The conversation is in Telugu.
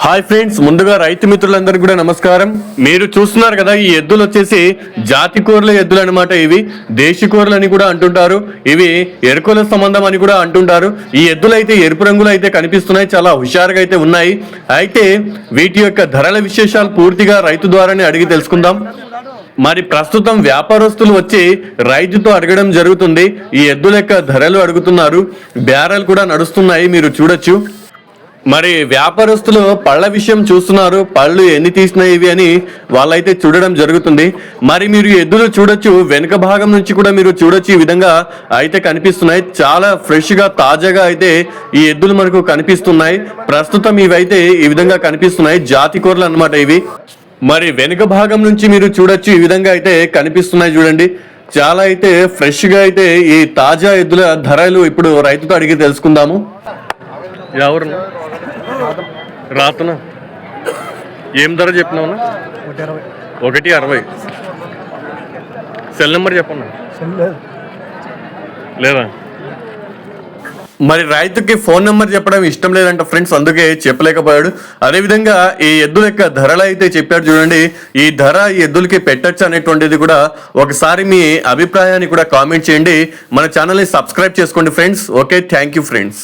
హాయ్ ఫ్రెండ్స్ ముందుగా రైతు మిత్రులందరికీ కూడా నమస్కారం. మీరు చూస్తున్నారు కదా ఈ ఎద్దులు వచ్చేసి జాతి కూరల ఎద్దులు అనమాట ఇవి. దేశీ కూరలు అని కూడా అంటుంటారు. ఇవి ఎరుకుల సంబంధం అని కూడా అంటుంటారు. ఈ ఎద్దులు అయితే ఎరుపు రంగులో అయితే కనిపిస్తున్నాయి చాలా హుషారుగా అయితే ఉన్నాయి. అయితే వీటి యొక్క ధరల విశేషాలు పూర్తిగా రైతు ద్వారానే అడిగి తెలుసుకుందాం. మరి ప్రస్తుతం వ్యాపారస్తులు వచ్చి రైతుతో అడగడం జరుగుతుంది. ఈ ఎద్దుల యొక్క ధరలు అడుగుతున్నారు. బేరాలు కూడా నడుస్తున్నాయి మీరు చూడొచ్చు. మరి వ్యాపారస్తులు పళ్ళ విషయం చూస్తున్నారు. పళ్ళు ఎన్ని తీసినాయి ఇవి అని వాళ్ళైతే చూడడం జరుగుతుంది. మరి మీరు ఎద్దులు చూడొచ్చు. వెనుక భాగం నుంచి కూడా మీరు చూడొచ్చు. ఈ విధంగా అయితే కనిపిస్తున్నాయి. చాలా ఫ్రెష్గా తాజాగా అయితే ఈ ఎద్దులు మనకు కనిపిస్తున్నాయి. ప్రస్తుతం ఇవైతే ఈ విధంగా కనిపిస్తున్నాయి. జాతి కూరలు అన్నమాట ఇవి. మరి వెనుక భాగం నుంచి మీరు చూడొచ్చు. ఈ విధంగా అయితే కనిపిస్తున్నాయి చూడండి. చాలా అయితే ఫ్రెష్గా అయితే ఈ తాజా ఎద్దుల ధరలు ఇప్పుడు రైతుతో అడిగి తెలుసుకుందాము. ఎవరు రాతన? ఏం ధర చెప్పినావు ఒకటి అరవై. సెల్ నెంబర్ చెప్పండి లేదా? మరి రైతుకి ఫోన్ నెంబర్ చెప్పడం ఇష్టం లేదంట ఫ్రెండ్స్ అందుకే చెప్పలేకపోయాడు. అదేవిధంగా ఈ ఎద్దుల యొక్క ధరలు అయితే చెప్పాడు చూడండి. ఈ ధర ఈ ఎద్దులకి పెట్టచ్చు అనేటువంటిది కూడా ఒకసారి మీ అభిప్రాయాన్ని కూడా కామెంట్ చేయండి. మన ఛానల్ని సబ్స్క్రైబ్ చేసుకోండి friends. Okay thank you friends.